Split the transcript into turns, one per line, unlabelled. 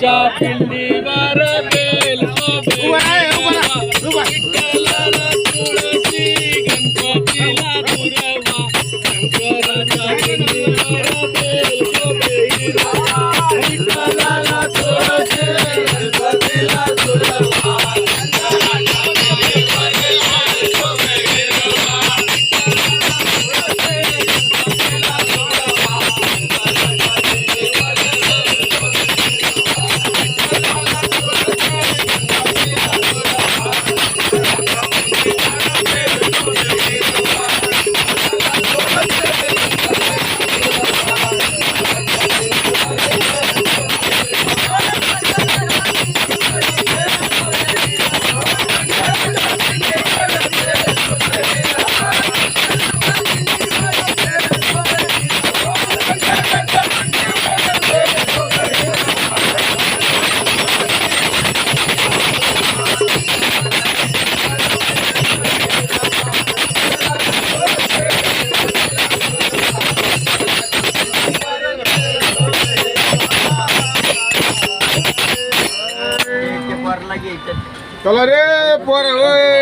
ಚಾಪಿಂಡಿ ಬರಬೇ
चला रे पोर होय.